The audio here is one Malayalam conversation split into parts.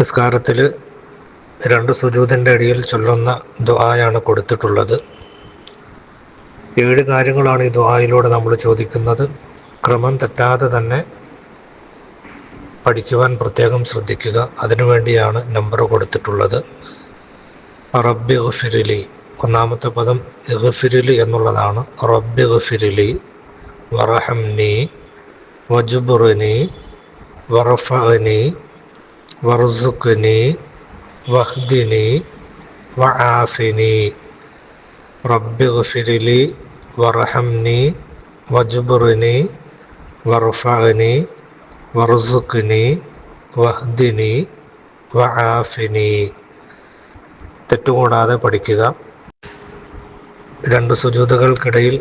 നിസ്കാരത്തിൽ രണ്ട് സുജൂതിന്റെ അടിയിൽ ചൊല്ലുന്ന ദുആയാണ് കൊടുത്തിട്ടുള്ളത്. ഏഴ് കാര്യങ്ങളാണ് ഈ ദുആയിലൂടെ നമ്മൾ ചോദിക്കുന്നത്. ക്രമം തെറ്റാതെ തന്നെ പഠിക്കുവാൻ പ്രത്യേകം ശ്രദ്ധിക്കുക. അതിനുവേണ്ടിയാണ് നമ്പർ കൊടുത്തിട്ടുള്ളത്. റബ്ബി ഗഫിരിലി. ഒന്നാമത്തെ പദം ഇഗഫിരിലി എന്നുള്ളതാണ്. റബ്ബി ഗഫിരിലി. വറഹംനി. വജുബുറിനി. വറഫനി വർസുഖ്നി വഹ്ദിനി വആഫിനി. റബ്ബി വർഹംനി വജുബുറിനി വർഫഅനി വർസുഖ്നി വഹ്ദിനി വആഫിനി. തെറ്റുകൂടാതെ പഠിക്കുക. രണ്ട് സുജൂതകൾക്കിടയിൽ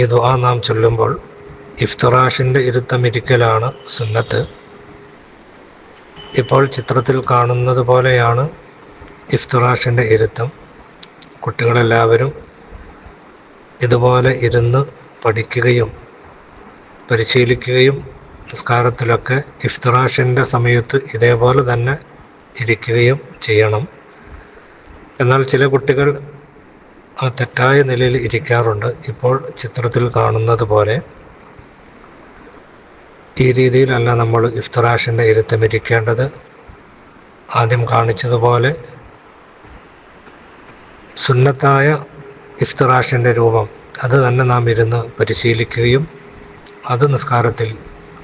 ഈ ദുആ നാം ചൊല്ലുമ്പോൾ ഇഫ്തറാഷിന്റെ ഇരുത്തമിരിക്കലാണ് സുന്നത്ത്. ഇപ്പോൾ ചിത്രത്തിൽ കാണുന്നത് പോലെയാണ് ഇഫ്തുറാഷിന്റെ ഇരുത്തം. കുട്ടികളെല്ലാവരും ഇതുപോലെ ഇരുന്ന് പഠിക്കുകയും പരിശീലിക്കുകയും നിസ്കാരത്തിലൊക്കെ ഇഫ്തുറാഷിന്റെ സമയത്ത് ഇതേപോലെ തന്നെ ഇരിക്കുകയും ചെയ്യണം. എന്നാൽ ചില കുട്ടികൾ ആ തെറ്റായ നിലയിൽ ഇരിക്കാറുണ്ട്. ഇപ്പോൾ ചിത്രത്തിൽ കാണുന്നത് പോലെ ഈ രീതിയിലല്ല നമ്മൾ ഇഫ്തറാഷിന്റെ ഇരുത്തം ഇരിക്കേണ്ടത്. ആദ്യം കാണിച്ചതുപോലെ സുന്നത്തായ ഇഫ്തറാഷിന്റെ രൂപം അത് തന്നെ നാം ഇരുന്ന് പരിശീലിക്കുകയും അത് നിസ്കാരത്തിൽ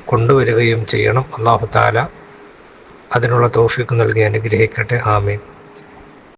കൊണ്ടുവരികയും ചെയ്യണം. അള്ളാഹു താല അതിനുള്ള തോഫിക്ക് നൽകി അനുഗ്രഹിക്കട്ടെ. ആമീൻ.